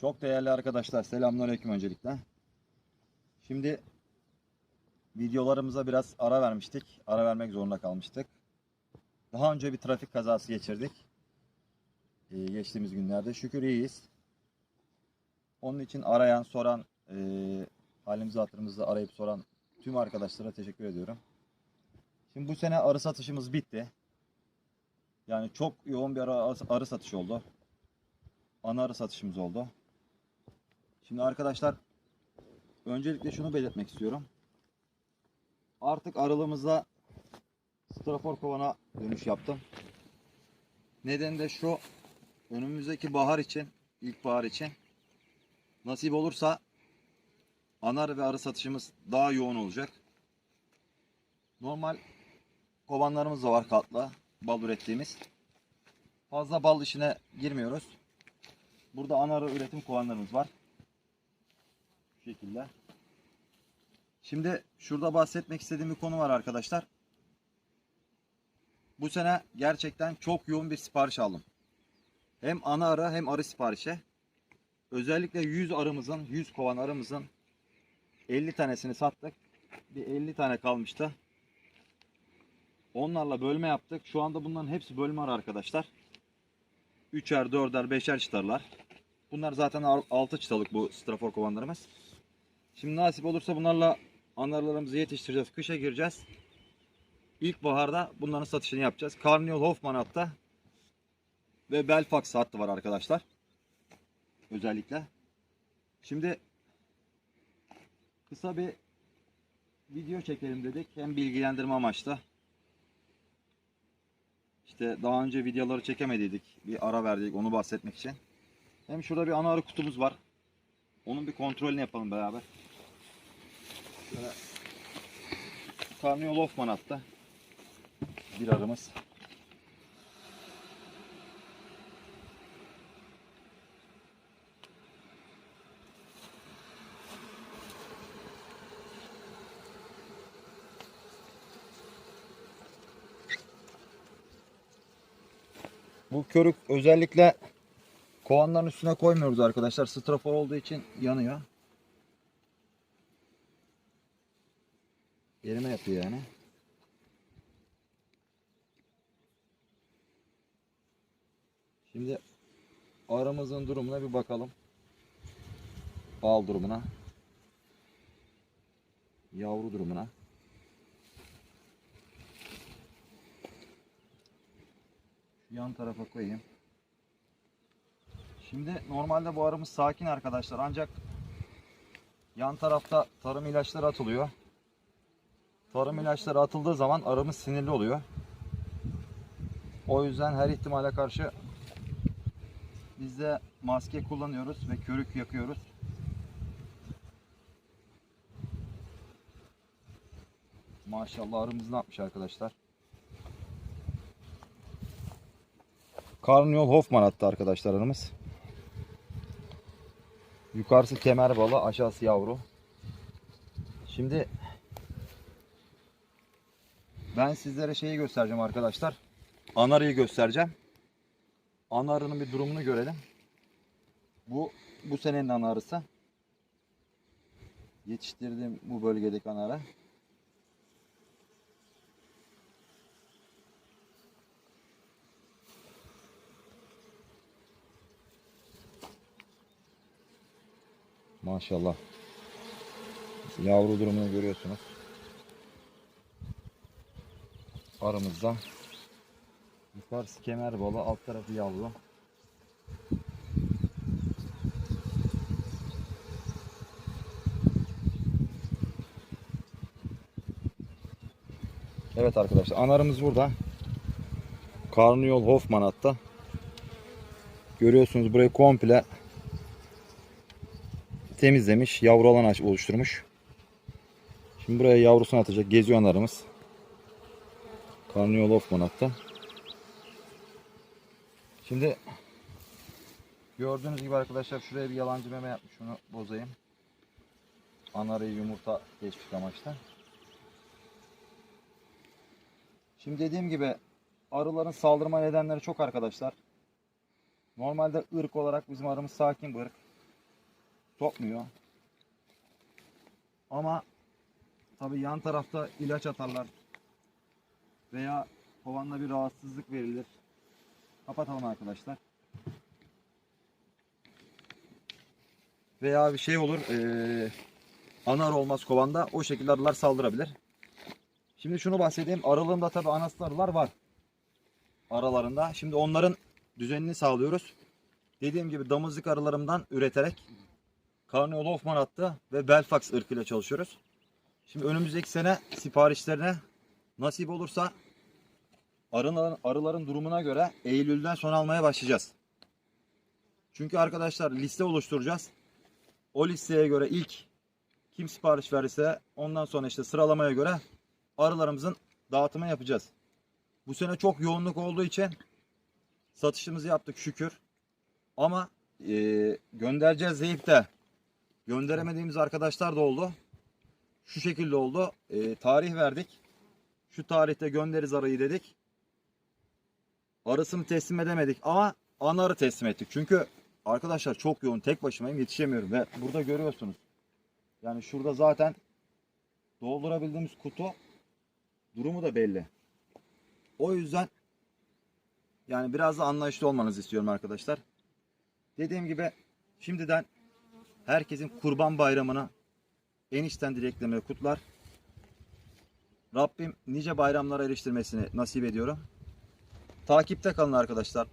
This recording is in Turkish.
Çok değerli arkadaşlar selamünaleyküm öncelikle. Şimdi videolarımıza biraz ara vermiştik. Ara vermek zorunda kalmıştık. Daha önce bir trafik kazası geçirdik. Ee, geçtiğimiz günlerde. Şükür iyiyiz. Onun için arayan, soran, e, halimizi hatırımızı arayıp soran tüm arkadaşlara teşekkür ediyorum. Şimdi bu sene arı satışımız bitti. Yani çok yoğun bir arı, arı satışı oldu. Ana arı satışımız oldu. Şimdi arkadaşlar öncelikle şunu belirtmek istiyorum. Artık aralığımızda strafor kovana dönüş yaptım. Nedeni de şu önümüzdeki bahar için, ilkbahar için nasip olursa anar ve arı satışımız daha yoğun olacak. Normal kovanlarımız da var katla bal ürettiğimiz. Fazla bal işine girmiyoruz. Burada ana arı üretim kovanlarımız var. Şekilde. Şimdi şurada bahsetmek istediğim bir konu var arkadaşlar. Bu sene gerçekten çok yoğun bir sipariş aldım. Hem ana arı hem arı siparişe. Özellikle 100 arımızın, 100 kovan arımızın 50 tanesini sattık. Bir 50 tane kalmıştı. Onlarla bölme yaptık. Şu anda bunların hepsi bölme arı arkadaşlar. 3'er, 4'er, 5'er çıtarlar. Bunlar zaten 6 çıtalık bu strafor kovanlarımız. Şimdi nasip olursa bunlarla analarımızı yetiştireceğiz. Kışa gireceğiz. İlkbaharda bunların satışını yapacağız. Carnival Hoffman hatta ve Belfax hattı var arkadaşlar. Özellikle. Şimdi kısa bir video çekelim dedik. Hem bilgilendirme amaçlı. İşte daha önce videoları çekemediydik. Bir ara verdik onu bahsetmek için. Hem şurada bir ana kutumuz var. Onun bir kontrolünü yapalım beraber. Şöyle Hoffman hatta. Bir arımız. Bu körük özellikle kovanların üstüne koymuyoruz arkadaşlar. Strafor olduğu için yanıyor. Yerime yapıyor yani. Şimdi aramızın durumuna bir bakalım. Bal durumuna. Yavru durumuna. Şu yan tarafa koyayım. Şimdi normalde bu arımız sakin arkadaşlar ancak yan tarafta tarım ilaçları atılıyor. Tarım ilaçları atıldığı zaman arımız sinirli oluyor. O yüzden her ihtimale karşı biz de maske kullanıyoruz ve körük yakıyoruz. Maşallah arımız ne yapmış arkadaşlar. Carnival Hoffman attı arkadaşlar arımız. Yukarısı kemer balı, aşağısı yavru. Şimdi ben sizlere şeyi göstereceğim arkadaşlar. Anarıyı göstereceğim. Anarının bir durumunu görelim. Bu bu senenin anarısı. Yetiştirdiğim bu bölgedeki anarı. Maşallah. Yavru durumunu görüyorsunuz. Aramızda. Yukarısı kemer balı, alt tarafı yavru. Evet arkadaşlar anarımız burada. Carnival Hoffman hatta. Görüyorsunuz burayı komple temizlemiş. Yavru alan oluşturmuş. Şimdi buraya yavrusunu atacak. Geziyor anarımız. Carnival Hoffman hatta. Şimdi gördüğünüz gibi arkadaşlar şuraya bir yalancı meme yapmış. Şunu bozayım. Anarıyı yumurta teşvik amaçlı. Şimdi dediğim gibi arıların saldırma nedenleri çok arkadaşlar. Normalde ırk olarak bizim arımız sakin bir ırk. sokmuyor. Ama tabii yan tarafta ilaç atarlar veya kovanla bir rahatsızlık verilir. Kapatalım arkadaşlar. Veya bir şey olur, eee anar olmaz kovanda o şekilde arılar saldırabilir. Şimdi şunu bahsedeyim. Aralığında tabii anaslı arılar var. Aralarında. Şimdi onların düzenini sağlıyoruz. Dediğim gibi damızlık arılarımdan üreterek Carnival Hoffman attı ve Belfax ırkıyla çalışıyoruz. Şimdi önümüzdeki sene siparişlerine nasip olursa arıların, arıların durumuna göre Eylül'den son almaya başlayacağız. Çünkü arkadaşlar liste oluşturacağız. O listeye göre ilk kim sipariş verirse ondan sonra işte sıralamaya göre arılarımızın dağıtımını yapacağız. Bu sene çok yoğunluk olduğu için satışımızı yaptık şükür. Ama eee, göndereceğiz deyip de gönderemediğimiz arkadaşlar da oldu. Şu şekilde oldu. Eee, tarih verdik. Şu tarihte göndeririz arayı dedik. Arısını teslim edemedik ama ana arı teslim ettik. Çünkü arkadaşlar çok yoğun tek başımayım yetişemiyorum ve burada görüyorsunuz. Yani şurada zaten doldurabildiğimiz kutu durumu da belli. O yüzden yani biraz da anlayışlı olmanızı istiyorum arkadaşlar. Dediğim gibi şimdiden herkesin kurban bayramını en içten dileklerimle kutlar. Rabbim nice bayramlara eriştirmesini nasip ediyorum. Takipte kalın arkadaşlar.